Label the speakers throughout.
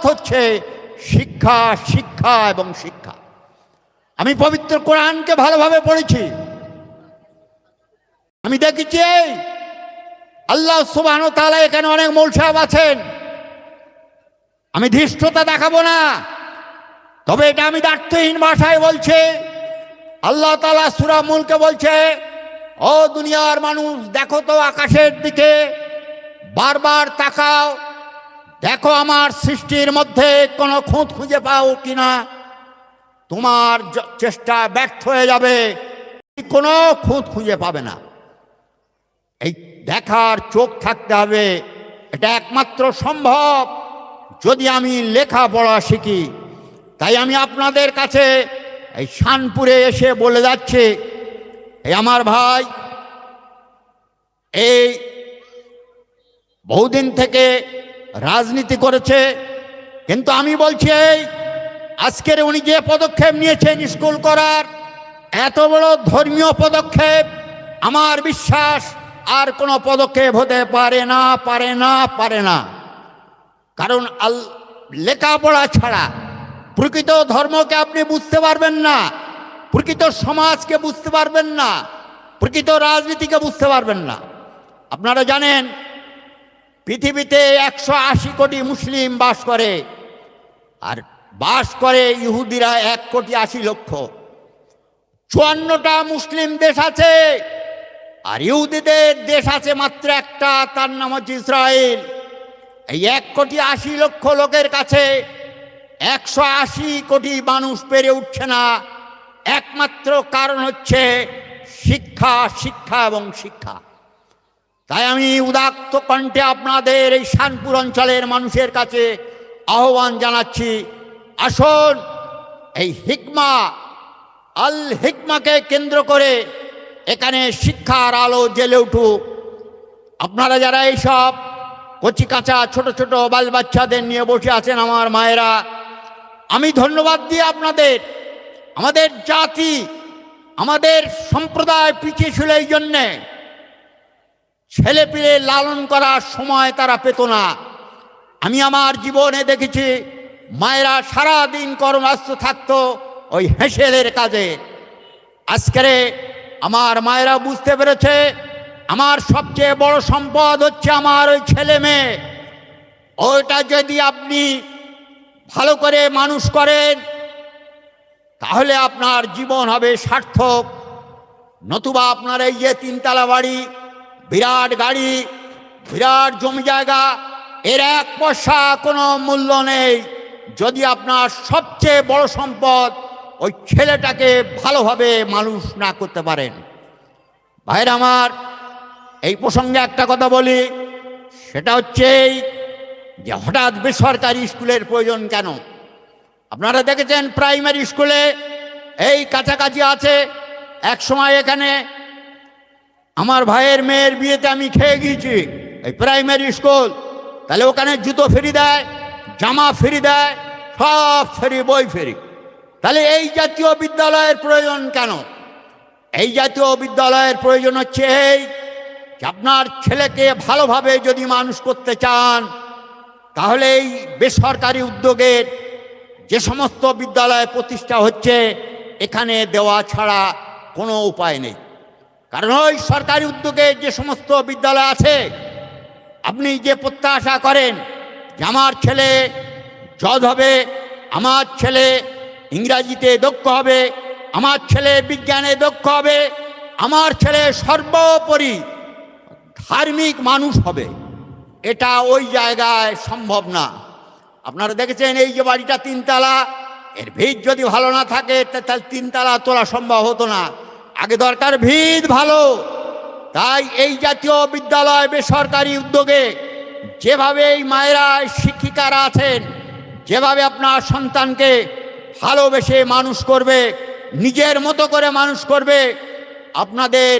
Speaker 1: হচ্ছে শিক্ষা শিক্ষা এবং শিক্ষা। আমি পবিত্র কোরআনকে ভালোভাবে পড়েছি। আমি দেখেছি এই আল্লাহ সুবাহ তালা এখানে অনেক মৌল সাহেব আছেন। আমি ধৃষ্টতা দেখাবো না। তবে এটা আমি দার্থহীন ভাষায় বলছে। আল্লাহ তালা সুরা মুলকে বলছে, ও দুনিয়ার মানুষ, দেখো তো আকাশের দিকে বারবার তাকাও দেখো আমার সৃষ্টির মধ্যে কোনো খুঁত খুঁজে পাও কিনা। তোমার চেষ্টা ব্যর্থ হয়ে যাবে। কোনো খুঁত খুঁজে পাবে না। এই দেখার চোখ থাকতে হবে। এটা একমাত্র সম্ভব। যদি আমি লেখাপড়া শিখি, তাই আমি আপনাদের কাছে এই শানপুরে এসে বলে যাচ্ছি এই আমার ভাই, এই বহুদিন থেকে রাজনীতি করেছে, কিন্তু আমি বলছি, এই, আজকের উনি যে পদক্ষেপ নিয়েছেন স্কুল করার, এত বড় ধর্মীয় পদক্ষেপ, আমার বিশ্বাস আর কোনো পদক্ষেপ হতে পারে না পারে না পারে না। কারণ আল, লেখাপড়া ছাড়া প্রকৃত ধর্মকে আপনি বুঝতে পারবেন না, প্রকৃত সমাজকে বুঝতে পারবেন না, প্রকৃত রাজনীতিকে বুঝতে পারবেন না। আপনারা জানেন পৃথিবীতে একশো আশি কোটি মুসলিম বাস করে, আর বাস করে ইহুদিরা এক কোটি আশি লক্ষ। চুয়ান্নটা মুসলিম দেশ আছে, আর ইহুদিদের দেশ আছে মাত্র একটা, তার নাম হচ্ছে ইসরায়েল। এই এক কোটি আশি লক্ষ লোকের কাছে একশো আশি কোটি মানুষ পেরে উঠছে না। একমাত্র কারণ হচ্ছে শিক্ষা শিক্ষা এবং শিক্ষা। তাই আমি উদাত্ত কণ্ঠে আপনাদের এই শানপুর অঞ্চলের মানুষের কাছে আহ্বান জানাচ্ছি, আসুন এই হিকমা, আল হিকমাকে কেন্দ্র করে এখানে শিক্ষার আলো জেলে উঠুক। আপনারা যারা এইসব কচি কাঁচা ছোট ছোট বাল বাচ্চাদের নিয়ে বসে আছেন আমার মায়েরা, আমি ধন্যবাদ দিই আপনাদের। আমাদের জাতি, আমাদের সম্প্রদায় পিছিয়ে ছিল এই জন্যে। ছেলে পিলে লালন করার সময় তারা পেত না। আমি আমার জীবনে দেখেছি, মায়েরা সারা দিন কর্মব্যস্ত থাকতো ওই হেসেলের কাজে। আজকেরে আমার মায়েরা বুঝতে পেরেছে, আমার সবচেয়ে বড় সম্পদ হচ্ছে আমার ওই ছেলে মেয়ে। ওইটা যদি আপনি ভালো করে মানুষ করেন, তাহলে আপনার জীবন হবে সার্থক। নতুবা আপনার এই যে তিনতলা বাড়ি বিরাট গাড়ি, বিরাট জমি জায়গা, এর এক পয়সা কোনো মূল্য নেই। যদি আপনার সবচেয়ে বড় সম্পদ ওই ছেলেটাকে ভালোভাবে মানুষ না করতে পারেন। ভাইয়ের আমার, এই প্রসঙ্গে একটা কথা বলি, সেটা হচ্ছে যে হঠাৎ বেসরকারি স্কুলের প্রয়োজন কেন? আপনারা দেখেছেন প্রাইমারি স্কুলে এই কাছাকাছি আছে, এক সময় এখানে আমার ভাইয়ের মেয়ের বিয়েতে আমি খেয়ে গিয়েছি, এই প্রাইমারি স্কুল তাহলে ওখানে জুতো ফ্রি দেয়, জামা ফ্রি দেয়, সব ফেরি, বই ফেরি। তাহলে এই জাতীয় বিদ্যালয়ের প্রয়োজন কেন? এই জাতীয় বিদ্যালয়ের প্রয়োজন হচ্ছে এই যে আপনার ছেলেকে ভালোভাবে যদি মানুষ করতে চান, তাহলে এই বেসরকারি উদ্যোগের যে সমস্ত বিদ্যালয় প্রতিষ্ঠা হচ্ছে, এখানে দেওয়া ছাড়া কোনো উপায় নেই। কারণ ওই সরকারি উদ্যোগে যে সমস্ত বিদ্যালয় আছে, আপনি যে প্রত্যাশা করেন যে আমার ছেলে জজ হবে, আমার ছেলে ইংরাজিতে দক্ষ হবে, আমার ছেলে বিজ্ঞানে দক্ষ হবে, আমার ছেলে সর্বোপরি ধার্মিক মানুষ হবে, এটা ওই জায়গায় সম্ভব না। আপনারা দেখেছেন এই যে বাড়িটা তিনতলা, এর ভিত যদি ভালো না থাকে তাহলে তিনতলা তোলা সম্ভব হতো না। আগে দরকার ভিত ভালো। তাই এই জাতীয় বিদ্যালয় বেসরকারি উদ্যোগে যেভাবে এই মায়েরা শিক্ষিকারা আছেন, যেভাবে আপনার সন্তানকে ভালোবেসে মানুষ করবে, নিজের মতো করে মানুষ করবে, আপনাদের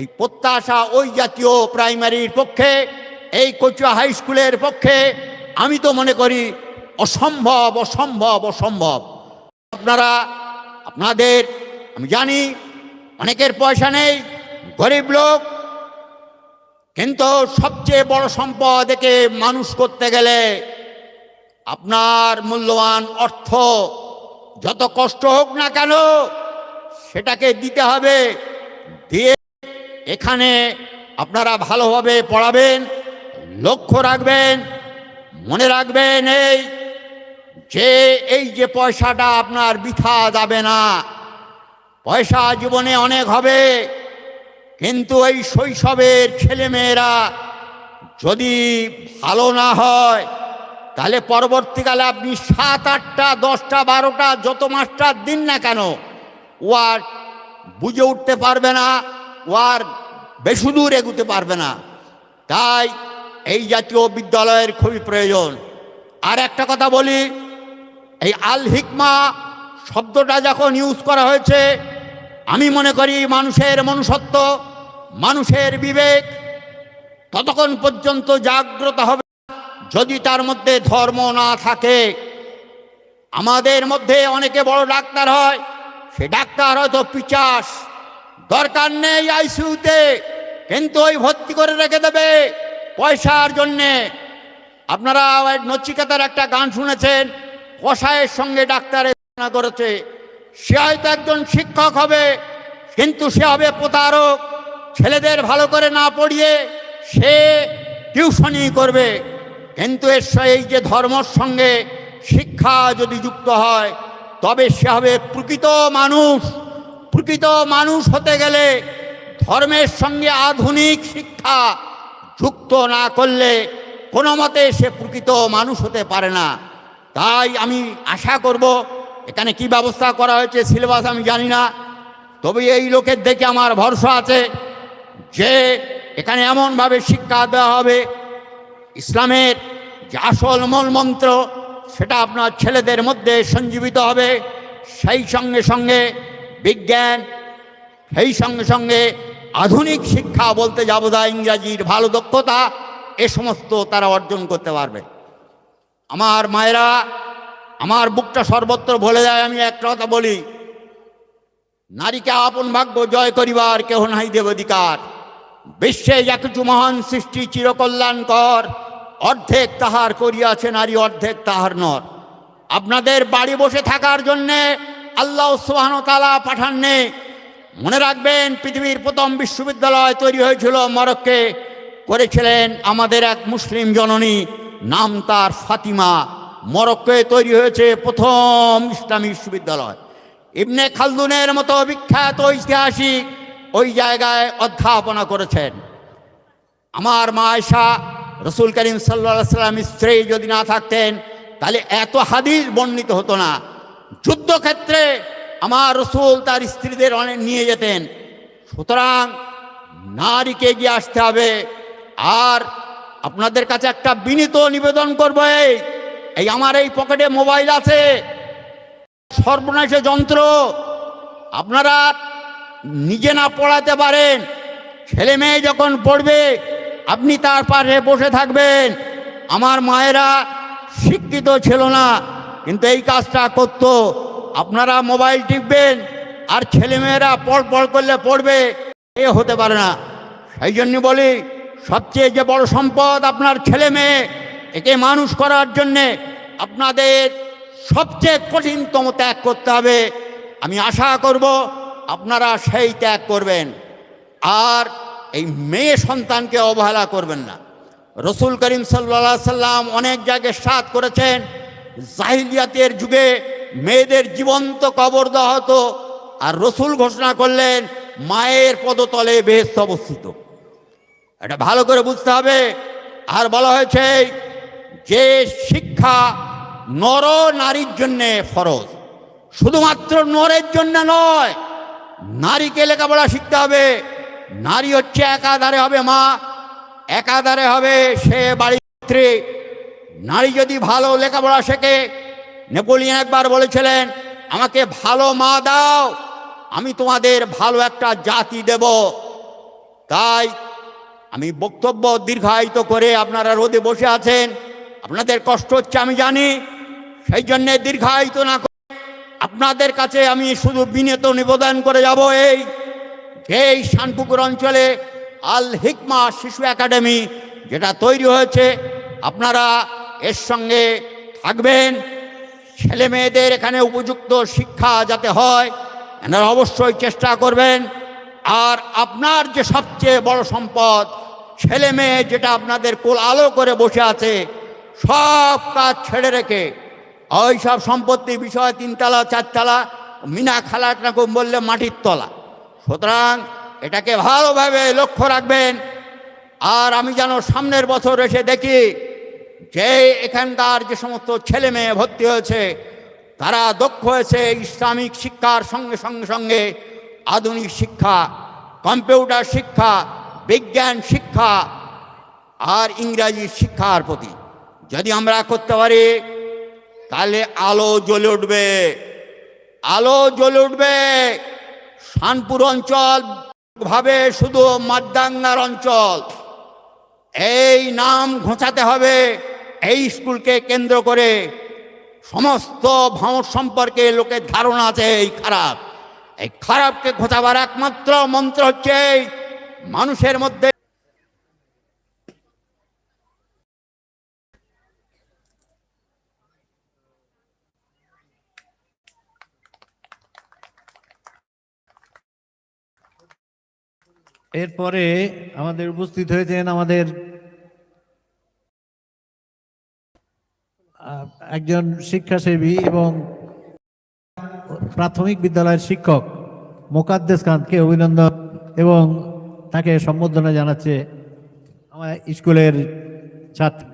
Speaker 1: এই প্রত্যাশা ওই জাতীয় প্রাইমারির পক্ষে, এই কচুয়া হাই স্কুলের পক্ষে আমি তো মনে করি অসম্ভব অসম্ভব অসম্ভব। আপনারা, আপনাদের, আমি জানি অনেকের পয়সা নেই, গরিব লোক, কিন্তু সবচেয়ে বড় সম্পদ একে মানুষ করতে গেলে আপনার মূল্যবান অর্থ যত কষ্ট হোক না কেন সেটাকে দিতে হবে, দিয়ে এখানে আপনারা ভালোভাবে পড়াবেন, লক্ষ্য রাখবেন, মনে রাখবেন এই যে এই যে পয়সাটা আপনার বৃথা যাবে না। পয়সা জীবনে অনেক হবে, কিন্তু এই শৈশবের ছেলেমেয়েরা যদি ভালো না হয়, তাহলে পরবর্তীকালে আপনি সাত, আটটা, দশটা, বারোটা, যত মাস্টার দিন না কেন, ও আর বুঝে উঠতে পারবে না, ও আর বেশি দূর এগুতে পারবে না। তাই এই জাতীয় বিদ্যালয়ের খুবই প্রয়োজন। আর একটা কথা বলি, এই আল হিকমা শব্দটা যখন ইউজ করা হয়েছে আমি মনে করি মানুষের মনুষ্যত্ব, মানুষের বিবেক, ততক্ষণ পর্যন্ত জাগ্রত হবে। যদি তার মধ্যে ধর্ম না থাকে, আমাদের মধ্যে অনেকে বড় ডাক্তার হয়, সে ডাক্তার হয়তো পিচাস। দরকার নেই আইসিউতে কিন্তু ওই ভর্তি করে রেখে দেবে পয়সার জন্যে। আপনারা নচিকেতার একটা গান শুনেছেন কষায়ের সঙ্গে ডাক্তারের করেছে সে হয়তো একজন শিক্ষক হবে, কিন্তু সে হবে প্রতারক। ছেলেদের ভালো করে না পড়িয়ে সে টিউশনই করবে। কিন্তু এর এই যে ধর্মর সঙ্গে শিক্ষা যদি যুক্ত হয়, তবে সে হবে প্রকৃত মানুষ। প্রকৃত মানুষ হতে গেলে ধর্মের সঙ্গে আধুনিক শিক্ষা যুক্ত না করলে কোনো মতে সে প্রকৃত মানুষ হতে পারে না। তাই আমি আশা করব এখানে কি ব্যবস্থা করা হয়েছে সিলেবাস আমি জানি না। তবে এই লোকের দেখে আমার ভরসা আছে যে এখানে এমনভাবে শিক্ষা দেওয়া হবে। ইসলামের যে আসল মূল মন্ত্র, সেটা আপনার ছেলেদের মধ্যে সঞ্জীবিত হবে। সেই সঙ্গে সঙ্গে বিজ্ঞান, সেই সঙ্গে সঙ্গে আধুনিক শিক্ষা বলতে যাব দা ইংরাজির ভালো দক্ষতা, এ সমস্ত তারা অর্জন করতে পারবে। আমার মায়েরা আমার বুকটা সর্বত্র বলে যায়, আমি একটা কথা বলি। নারীকে আপন ভাগ্য জয় করিবার কেহ নাই দেব অধিকার বিশ্বে যা কিছু মহান সৃষ্টি চিরকল্যাণকর, অর্ধেক তাহার করিয়াছে নারী, অর্ধেক তাহার নর। আপনাদের বাড়ি বসে থাকার জন্যে আল্লাহ সুবাহন তালা পাঠাননি। মনে রাখবেন, পৃথিবীর প্রথম বিশ্ববিদ্যালয় তৈরি হয়েছিল মরক্কে করেছিলেন আমাদের এক মুসলিম জননী, নাম তার ফাতিমা। মরক্কোয় তৈরি হয়েছে প্রথম ইসলামী বিশ্ববিদ্যালয়। ইবনে খালদুনের মতো বিখ্যাত ঐতিহাসিক ওই জায়গায় অধ্যাপনা করেছেন। আমার মা আয়সা রসুল করিম সাল্লা সাল্লাম স্ত্রী যদি না থাকতেন, তাহলে এত হাদিস বর্ণিত হতো না। যুদ্ধক্ষেত্রে আমার রসুল তার স্ত্রীদের অনেক নিয়ে যেতেন। সুতরাং নারীকে এগিয়ে আসতে হবে। আর আপনাদের কাছে একটা বিনীত নিবেদন করব এই এই আমার এই পকেটে মোবাইল আছে। সর্বনাশে যন্ত্র। আপনারা নিজে না পড়াতে পারেন। ছেলে মেয়ে যখন পড়বে, আপনি তার পাশে বসে থাকবেন। আমার মায়েরা শিক্ষিত ছিল না, কিন্তু এই কাজটা করতো। আপনারা মোবাইল টিপবেন আর ছেলেমেয়েরা পড় পড় করলে পড়বে, এ হতে পারে না। সেই জন্য বলি, সবচেয়ে যে বড় সম্পদ আপনার ছেলে মেয়ে, একে মানুষ করার জন্যে আপনাদের সবচেয়ে কঠিনতম ত্যাগ করতে হবে। আমি আশা করব আপনারা সেই ত্যাগ করবেন। আর এই মেয়ে সন্তানকে অবহেলা করবেন না। রসুল করিম সাল্লা সাল্লাম অনেক জায়গায় সাত করেছেন, জাহিলিয়াতের যুগে মেয়েদের জীবন্ত কবর দেওয়া হতো আর রসুল ঘোষণা করলেন, মায়ের পদতলে বেহেস্ত অবস্থিত। এটা ভালো করে বুঝতে হবে। আর বলা হয়েছে যে শিক্ষা নর নারীর জন্যে ফরজ, শুধুমাত্র নরের জন্য নয়, নারীকে লেখাপড়া শিখতে হবে। নারী হচ্ছে একাধারে হবে মা, একাধারে হবে সে স্ত্রী। নারী যদি ভালো লেখাপড়া শেখে, নেপোলিয়ন একবার বলেছিলেন, আমাকে ভালো মা দাও, আমি তোমাদের ভালো একটা জাতি দেব। তাই আমি বক্তব্য দীর্ঘায়িত করে আপনারা রোদে বসে আছেন। আপনাদের কষ্ট হচ্ছে, আমি জানি। সেই জন্যে দীর্ঘায়িত না করে আপনাদের কাছে আমি শুধু বিনীত নিবেদন করে যাব এই যে এই শানপুকুর অঞ্চলে আল হিকমা শিশু একাডেমি যেটা তৈরি হয়েছে। আপনারা এর সঙ্গে থাকবেন। ছেলে মেয়েদের এখানে উপযুক্ত শিক্ষা যাতে হয়, এনারা অবশ্যই চেষ্টা করবেন। আর আপনার যে সবচেয়ে বড় সম্পদ, ছেলে মেয়ে যেটা আপনাদের কোল আলো করে বসে আছে সব কাজ ছেড়ে রেখে ওই সব সম্পত্তি বিষয়, তিনতলা, চারতলা, মিনা খালাট রকম বললে মাটির তলা। সুতরাং এটাকে ভালোভাবে লক্ষ্য রাখবেন। আর আমি যেন সামনের বছর এসে দেখি যে এখানকার যে সমস্ত ছেলে মেয়ে ভর্তি হয়েছে, তারা দক্ষ হয়েছে ইসলামিক শিক্ষার সঙ্গে সঙ্গে সঙ্গে। আধুনিক শিক্ষা, কম্পিউটার শিক্ষা, বিজ্ঞান শিক্ষা, আর ইংরাজি শিক্ষার প্রতি। যদি আমরা করতে পারি, তাহলে আলো জ্বলে উঠবে। আলো জ্বলে উঠবে। শানপুর অঞ্চল ভাবে শুধু মাদ্দাঙ্গার অঞ্চল। এই নাম ঘোচাতে হবে এই স্কুলকে কেন্দ্র করে। সমস্ত ভাঁড় সম্পর্কে লোকের ধারণা আছে এই খারাপ। এই খারাপকে ঘোচাবার একমাত্র মন্ত্র হচ্ছে মানুষের মধ্যে
Speaker 2: এরপরে আমাদের উপস্থিত হয়েছেন আমাদের একজন শিক্ষাসেবী এবং প্রাথমিক বিদ্যালয়ের শিক্ষক মোকাদ্দেস খানকে অভিনন্দন এবং তাকে সম্বোধনা জানাচ্ছে আমার স্কুলের ছাত্র।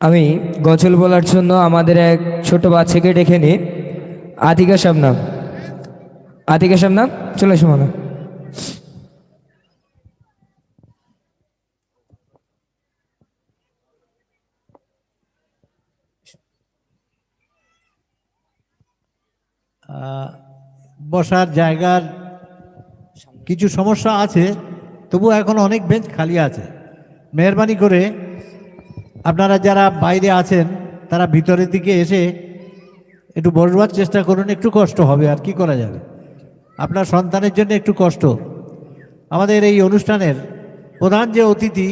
Speaker 3: আমি গজল বলার জন্য আমাদের এক ছোট বাচ্চাকে ডেকে নিই। আতিকা শাবনাম। আতিকা শাবনাম, চলে এসো মানা।
Speaker 2: বসার জায়গার কিছু সমস্যা আছে তবু এখন অনেক বেঞ্চ খালি আছে। মেহরবানি করে আপনারা যারা বাইরে আছেন, তারা ভিতরের দিকে এসে একটু বসবার চেষ্টা করুন, একটু কষ্ট হবে, আর কি করা যাবে? আপনার সন্তানের জন্য একটু কষ্ট। আমাদের এই অনুষ্ঠানের প্রধান যে অতিথি,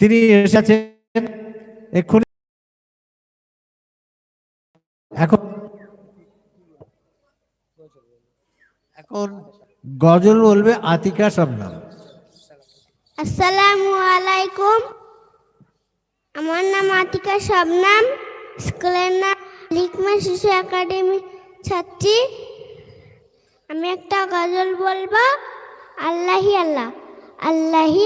Speaker 2: তিনি এসেছেন, এক্ষুনি এখন এখন গজল বলবে আতিকা শবনাম
Speaker 4: আসসালামু আলাইকুম। আমার নাম আতিকা শবনাম স্কুলের নাম লিকমা শিশু একাডেমি ছাত্রী আমি একটা গজল বলবো আল্লাহি আল্লাহ আল্লাহি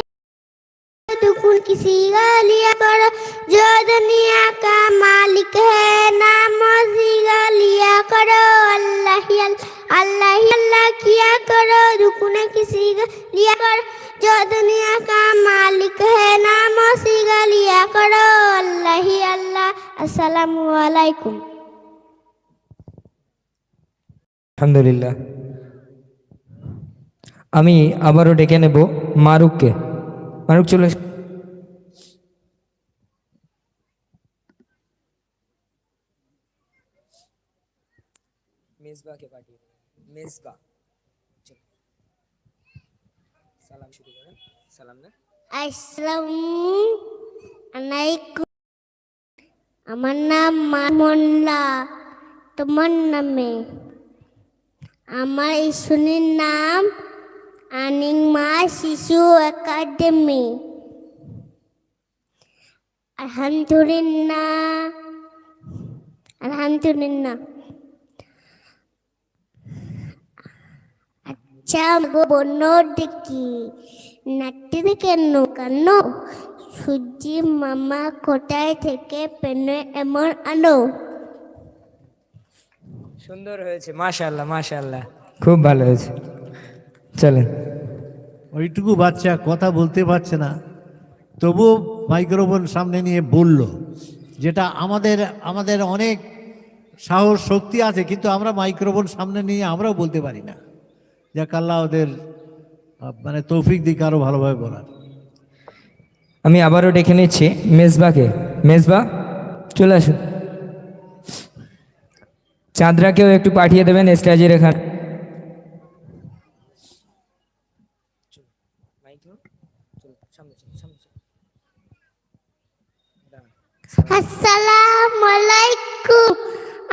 Speaker 4: दुकुन किसी का लिया करो जो दुनिया का मालिक है नाम उसी का लिया करो अल्लाह ही अल्लाह अल्लाह ही अल्लाह किया करो दुकुन किसी का लिया करो जो दुनिया का मालिक है नाम उसी का लिया करो अल्लाह ही अल्लाह अस्सलामु अलैकुम
Speaker 3: আলহামদুলিল্লাহ আমি আবারও ডেকে নেব মারুককে মারুক চলে এসো। মেজবাকে পাঠিয়ে মেজবা সালাম, শুরু করেন। সালাম না?
Speaker 4: আসসালামু আমার নাম মামল্লা তোমার নামে। আমার স্কুলের নাম আনিং মা শিশু একাডেমি। আলহামদুলিল্লাহ আলহামদুলিল্লাহ। নাট্যের কেন কেন সূর্যি মামা কোথায় থেকে পেনে এমন আনো
Speaker 3: সুন্দর হয়েছে মাশাল্লাহ মাশাল্লাহ খুব ভালো হয়েছে। চলেন।
Speaker 2: ওইটুকু বাচ্চা কথা বলতে পারছে না। তবুও মাইক্রোফোন সামনে নিয়ে বলল যেটা আমাদের আমাদের অনেক সাহস শক্তি আছে কিন্তু আমরা মাইক্রোফোন সামনে নিয়ে আমরাও বলতে পারি না। যাক আল্লাহ ওদের মানে তৌফিক দিকে আরও ভালোভাবে বলার।
Speaker 3: আমি আবারও ডেকে নিচ্ছি মেজবাকে। মেজবা চলে আসুন। চাঁদরাকেও একটু পাঠিয়ে দেবেন স্টেজের এখানে
Speaker 4: আসসালামু আলাইকুম।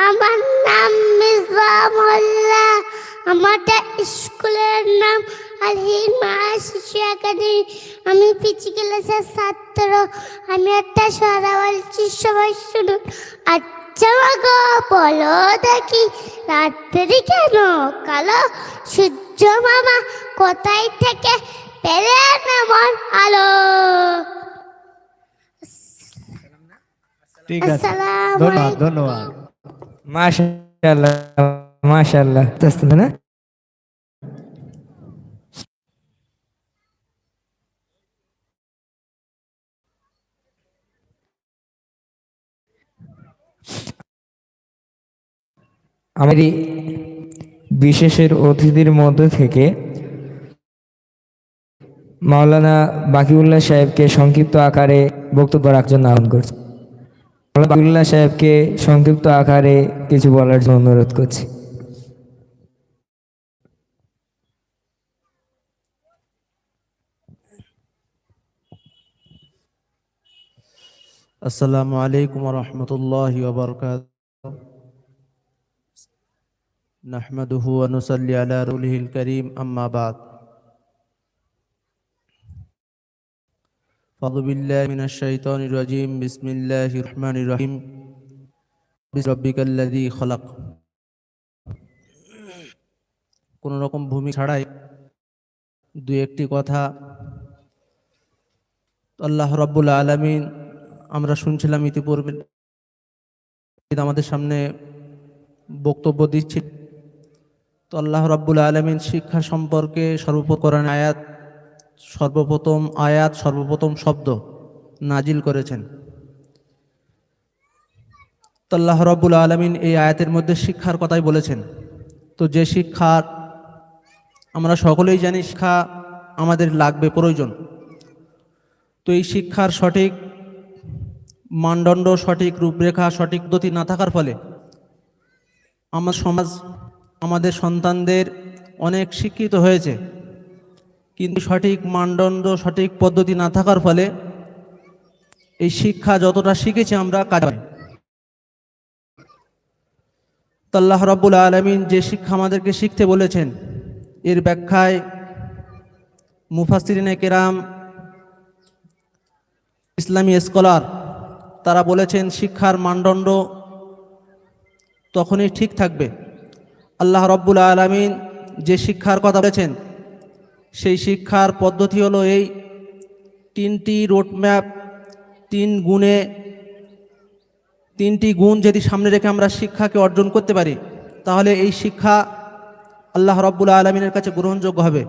Speaker 4: আমার নাম মিসবা মোল্লা। আমাদের স্কুলের নাম আলহিমা শিশু একাডেমি। আমি পিচি ক্লাসের ছাত্র। আমি একটা সরা বলছি সবাই শুনুন। আচ্ছা গো বলো দেখি রাত্রি কেন? কালো সূর্য মামা কোথায় থেকে পেলেন এমন আলো?
Speaker 2: ঠিক আছে। ধন্যবাদ ধন্যবাদ।
Speaker 3: মাশাল্লাহ মাশাল্লাহ না? আমারই বিশেষের অতিথির মধ্যে থেকে মাওলানা বাকিউল্লাহ সাহেবকে সংক্ষিপ্ত আকারে বক্তব্য রাখার জন্য আহ্বান করছি। বাকিউল্লাহ সাহেবকে সংক্ষিপ্ত আকারে কিছু বলার জন্য অনুরোধ করছি।
Speaker 5: السلام عليكم ورحمة الله وبركاته نحمده ونصلي على رسوله الكريم أما بعد فأعوذ بالله من الشيطان الرجيم بسم الله الرحمن الرحيم بسم ربك الذي خلق কোন রকম ভূমি ছাড়াই দু একটি কথা আল্লাহ রাব্বুল আলামিন আমরা শুনছিলাম ইতিপূর্বে আমাদের সামনে বক্তব্য দিচ্ছি তো আল্লাহ রাব্বুল আলমিন শিক্ষা সম্পর্কে সর্বপ্রথম কোরআন আয়াত, সর্বপ্রথম আয়াত, সর্বপ্রথম শব্দ নাজিল করেছেন। তো আল্লাহ রাব্বুল আলমিন এই আয়াতের মধ্যে শিক্ষার কথাই বলেছেন। তো যে শিক্ষার আমরা সকলেই জানি, শিক্ষা আমাদের লাগবে, প্রয়োজন। তো এই শিক্ষার সঠিক মানদণ্ড সঠিক, রূপরেখা সঠিক পদ্ধতি না থাকার ফলে আমার সমাজ, আমাদের সন্তানদের অনেক শিক্ষিত হয়েছে কিন্তু সঠিক মানদণ্ড, সঠিক পদ্ধতি না থাকার ফলে এই শিক্ষা যতটা শিখেছি আমরা কাজ। তো আল্লাহ রাব্বুল আলমিন যে শিক্ষা আমাদেরকে শিখতে বলেছেন, এর ব্যাখ্যায় মুফাসিরিনে কেরাম, ইসলামী স্কলার তারা বলেছেন, শিক্ষার মানদণ্ড তখনই ঠিক থাকবে। আল্লাহ রব্বুল আলমিন যে শিক্ষার কথা বলেছেন, সেই শিক্ষার পদ্ধতি হলো এই, তিনটি রোডম্যাপ তিন গুণে, তিনটি গুণ যদি সামনে রেখে আমরা শিক্ষাকে অর্জন করতে পারি, তাহলে এই শিক্ষা আল্লাহ রব্বুল আলমিনের কাছে গ্রহণযোগ্য হবে।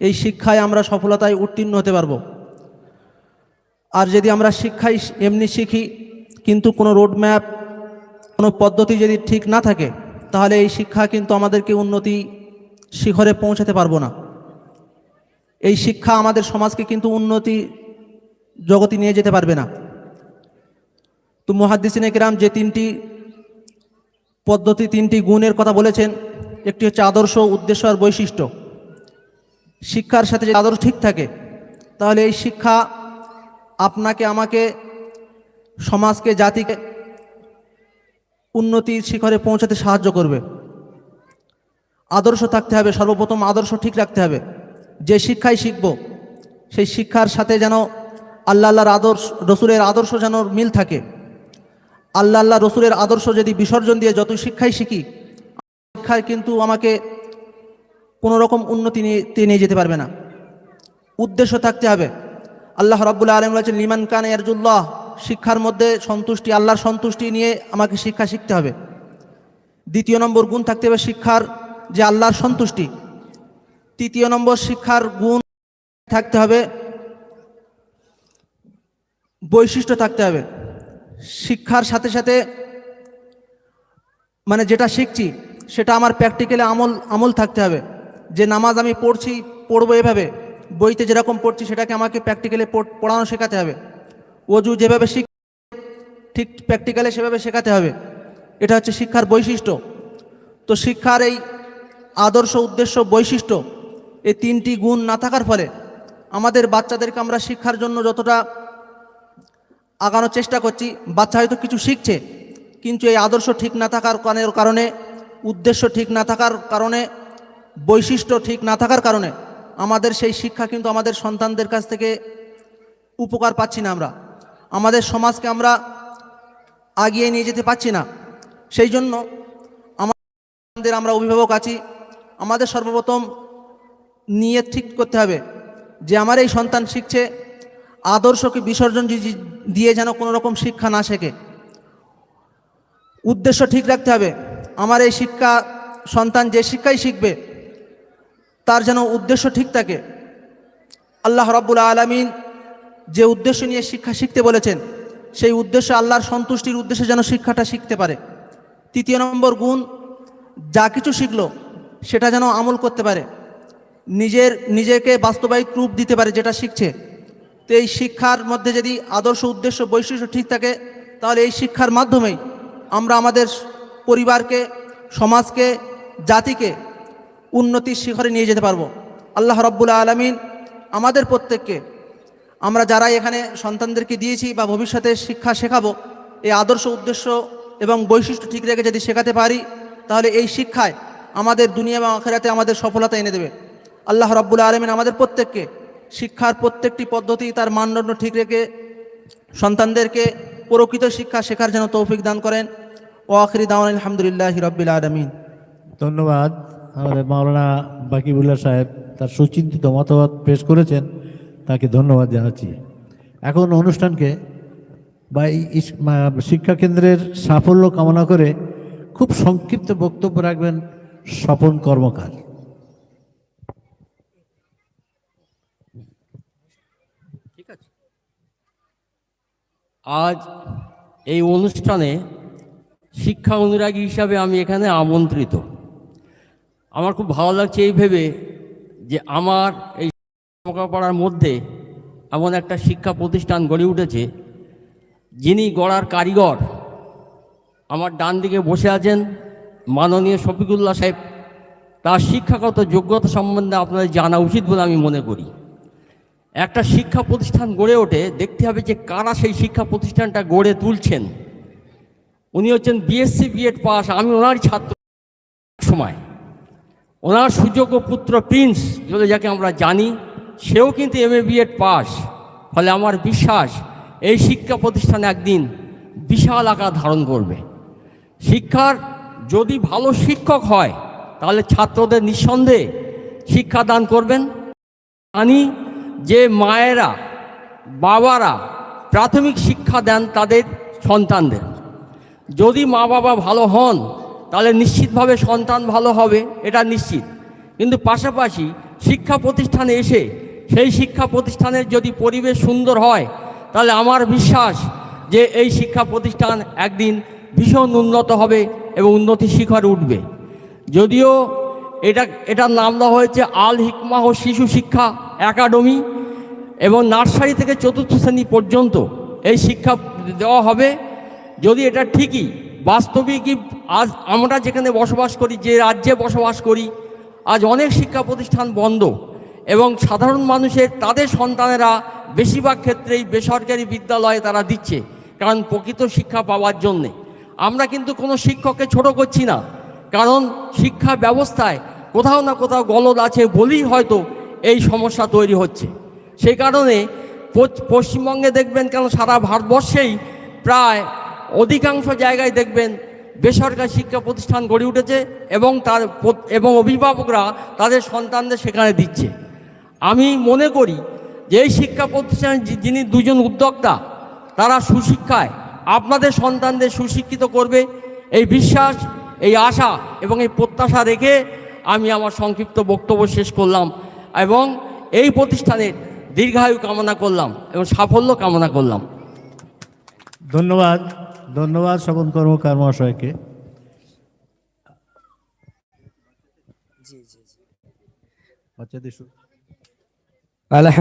Speaker 5: এই শিক্ষায় আমরা সফলতায় উত্তীর্ণ হতে পারব। আর যদি আমরা শিক্ষাই এমনি শিখি, কিন্তু কোনো রোডম্যাপ কোনো পদ্ধতি যদি ঠিক না থাকে, তাহলে এই শিক্ষা কিন্তু আমাদেরকে উন্নতি শিখরে পৌঁছাতে পারব না। এই শিক্ষা আমাদের সমাজকে কিন্তু উন্নতি জগতে নিয়ে যেতে পারবে না। তো মহাদ্দিসিনে কিরাম যে তিনটি পদ্ধতি, তিনটি গুণের কথা বলেছেন, একটি হচ্ছে আদর্শ, উদ্দেশ্য আর বৈশিষ্ট্য। শিক্ষার সাথে যদি আদর্শ ঠিক থাকে, তাহলে এই শিক্ষা আপনাকে, আমাকে, সমাজকে, জাতিকে উন্নতির শিখরে পৌঁছাতে সাহায্য করবে। আদর্শ থাকতে হবে, সর্বপ্রথম আদর্শ ঠিক রাখতে হবে। যে শিক্ষাই শিখব, সেই শিক্ষার সাথে যেন আল্লাহ আল্লাহর আদর্শ, রসুলের আদর্শ যেন মিল থাকে। আল্লাহ আল্লাহ রসুলের আদর্শ যদি বিসর্জন দিয়ে যতই শিক্ষাই শিখি, শিক্ষায় কিন্তু আমাকে কোনো রকম উন্নতি নিয়ে নিয়ে যেতে পারবে না। উদ্দেশ্য থাকতে হবে আল্লাহ রাব্বুল আলম বলেছেন, লিমান কান ইয়ারজুল্লাহ শিক্ষার মধ্যে সন্তুষ্টি, আল্লাহর সন্তুষ্টি নিয়ে আমাকে শিক্ষা শিখতে হবে। দ্বিতীয় নম্বর গুণ থাকতে হবে শিক্ষার, যে আল্লাহর সন্তুষ্টি। তৃতীয় নম্বর শিক্ষার গুণ থাকতে হবে, বৈশিষ্ট্য থাকতে হবে। শিক্ষার সাথে সাথে মানে যেটা শিখছি, সেটা আমার প্র্যাকটিক্যালে আমল আমল থাকতে হবে। যে নামাজ আমি পড়ছি, পড়ব এভাবে। বইতে যেরকম পড়ছি সেটাকে আমাকে প্র্যাকটিক্যালি পড়ানো শেখাতে হবে। অজু যেভাবে শিখ ঠিক প্র্যাকটিক্যালি সেভাবে শেখাতে হবে। এটা হচ্ছে শিক্ষার বৈশিষ্ট্য। তো শিক্ষার এই আদর্শ উদ্দেশ্য বৈশিষ্ট্য, এই তিনটি গুণ না থাকার ফলে আমাদের বাচ্চাদেরকে আমরা শিক্ষার জন্য যতটা আগানোর চেষ্টা করছি, বাচ্চা হয়তো কিছু শিখছে, কিন্তু এই আদর্শ ঠিক না থাকার কারণে- কারণে, উদ্দেশ্য ঠিক না থাকার কারণে, বৈশিষ্ট্য ঠিক না থাকার কারণে আমাদের সেই শিক্ষা কিন্তু আমাদের সন্তানদের কাছ থেকে উপকার পাচ্ছি না আমরা। আমাদের সমাজকে আমরা আগিয়ে নিয়ে যেতে পারছি না। সেই জন্য আমাদের আমরা অভিভাবক আছি। আমাদের সর্বপ্রথম নিয়ে ঠিক করতে হবে যে আমার এই সন্তান শিখছে, আদর্শকে বিসর্জন দিয়ে যেন কোনো রকম শিক্ষা না শেখে। উদ্দেশ্য ঠিক রাখতে হবে। আমার এই শিক্ষা সন্তান যে শিক্ষাই শিখবে তার যেন উদ্দেশ্য ঠিক থাকে। আল্লাহ রব্বুল আলমিন যে উদ্দেশ্য নিয়ে শিক্ষা শিখতে বলেছেন, সেই উদ্দেশ্য আল্লাহর সন্তুষ্টির উদ্দেশ্যে যেন শিক্ষাটা শিখতে পারে। তৃতীয় নম্বর গুণ, যা কিছু শিখলো, সেটা যেন আমল করতে পারে। নিজের, নিজেকে বাস্তবায়িত রূপ দিতে পারে যেটা শিখছে। তো এই শিক্ষার মধ্যে যদি আদর্শ উদ্দেশ্য, বৈশিষ্ট্য ঠিক থাকে, তাহলে এই শিক্ষার মাধ্যমেই আমরা আমাদের পরিবারকে, সমাজকে, জাতিকে উন্নতির শিখরে নিয়ে যেতে পারব। আল্লাহ রব্বুল আলমিন আমাদের প্রত্যেককে, আমরা যারা এখানে সন্তানদেরকে দিয়েছি বা ভবিষ্যতে শিক্ষা শেখাবো, এই আদর্শ উদ্দেশ্য এবং বৈশিষ্ট্য ঠিক রেখে যদি শেখাতে পারি, তাহলে এই শিক্ষায় আমাদের দুনিয়া এবং আখেরাতে আমাদের সফলতা এনে দেবে। আল্লাহ রব্বুল আলমিন আমাদের প্রত্যেককে শিক্ষার প্রত্যেকটি পদ্ধতি তার মানদণ্ড ঠিক রেখে সন্তানদেরকে প্রকৃত শিক্ষা শেখার জন্য তৌফিক দান করেন। ও আখরি দাওয়ান আলহামদুলিল্লাহ রব্বিল আলমিন।
Speaker 2: ধন্যবাদ। আমাদের মাওলানা বাকিবুল্লাহ সাহেব তার সুচিন্তিত মতামত পেশ করেছেন, তাকে ধন্যবাদ জানাচ্ছি। এখন অনুষ্ঠানকে বা এই ইস- শিক্ষা কেন্দ্রের সাফল্য কামনা করে খুব সংক্ষিপ্ত বক্তব্য রাখবেন স্বপন কর্মকার।
Speaker 6: আজ এই অনুষ্ঠানে শিক্ষা অনুরাগী হিসাবে আমি এখানে আমন্ত্রিত। আমার খুব ভালো লাগছে এই ভেবে যে আমার এই পাড়ার মধ্যে এমন একটা শিক্ষা প্রতিষ্ঠান গড়ে উঠেছে, যিনি গড়ার কারিগর। আমার ডান দিকে বসে আছেন মাননীয় শফিকুল্লাহ সাহেব। তার শিক্ষাগত যোগ্যতা সম্বন্ধে আপনাদের জানা উচিত বলে আমি মনে করি। একটা শিক্ষা প্রতিষ্ঠান গড়ে ওঠে, দেখতে হবে যে কারা সেই শিক্ষা প্রতিষ্ঠানটা গড়ে তুলছেন। উনি হচ্ছেন বিএসসি বিএড পাস, আমি ওনারই ছাত্র। সময়। ওনার সুযোগ্য পুত্র প্রিন্স, যদি যাকে আমরা জানি, সেও কিন্তু এম এ পাস। ফলে আমার বিশ্বাস, এই শিক্ষা প্রতিষ্ঠান একদিন বিশাল আকার ধারণ করবে। শিক্ষার যদি ভালো শিক্ষক হয়, তাহলে ছাত্রদের নিঃসন্দেহে শিক্ষাদান করবেন। জানি যে মায়েরা, বাবারা প্রাথমিক শিক্ষা দেন তাদের সন্তানদের। যদি মা বাবা ভালো হন তাহলে নিশ্চিতভাবে সন্তান ভালো হবে, এটা নিশ্চিত। কিন্তু পাশাপাশি শিক্ষা প্রতিষ্ঠানে এসে, সেই শিক্ষা প্রতিষ্ঠানের যদি পরিবেশ সুন্দর হয়, তাহলে আমার বিশ্বাস যে এই শিক্ষা প্রতিষ্ঠান একদিন ভীষণ উন্নত হবে এবং উন্নতি শিখর উঠবে। যদিও এটা, এটার নাম দেওয়া হয়েছে আল হিকমা ও শিশু শিক্ষা একাডেমি এবং নার্সারি থেকে চতুর্থ শ্রেণি পর্যন্ত এই শিক্ষা দেওয়া হবে। যদি এটা ঠিকই, বাস্তবিকই আজ আমরা যেখানে বসবাস করি, যে রাজ্যে বসবাস করি, আজ অনেক শিক্ষা প্রতিষ্ঠান বন্ধ এবং সাধারণ মানুষের, তাদের সন্তানেরা বেশিরভাগ ক্ষেত্রেই বেসরকারি বিদ্যালয়ে তারা দিচ্ছে, কারণ প্রকৃত শিক্ষা পাওয়ার জন্যে। আমরা কিন্তু কোনো শিক্ষককে ছোট করছি না, কারণ শিক্ষা ব্যবস্থায় কোথাও না কোথাও গলদ আছে বলেই হয়তো এই সমস্যা তৈরি হচ্ছে। সেই কারণে পশ্চিমবঙ্গে দেখবেন কেন সারা ভারতবর্ষেই প্রায় অধিকাংশ জায়গায় দেখবেন বেসরকারি শিক্ষা প্রতিষ্ঠান গড়ে উঠেছে এবং তার এবং অভিভাবকরা তাদের সন্তানদের সেখানে দিচ্ছে। আমি মনে করি যে এই শিক্ষা প্রতিষ্ঠানে যিনি দুজন উদ্যোক্তা, তারা সুশিক্ষায়, আপনাদের সন্তানদের সুশিক্ষিত করবে। এই বিশ্বাস, এই আশা এবং এই প্রত্যাশা রেখে আমি আমার সংক্ষিপ্ত বক্তব্য শেষ করলাম এবং এই প্রতিষ্ঠানের দীর্ঘায়ু কামনা করলাম এবং সাফল্য কামনা করলাম।
Speaker 2: ধন্যবাদ। ধন্যবাদ শ্রবণ কর্মকার মহাশয়কে বাচ্চাদের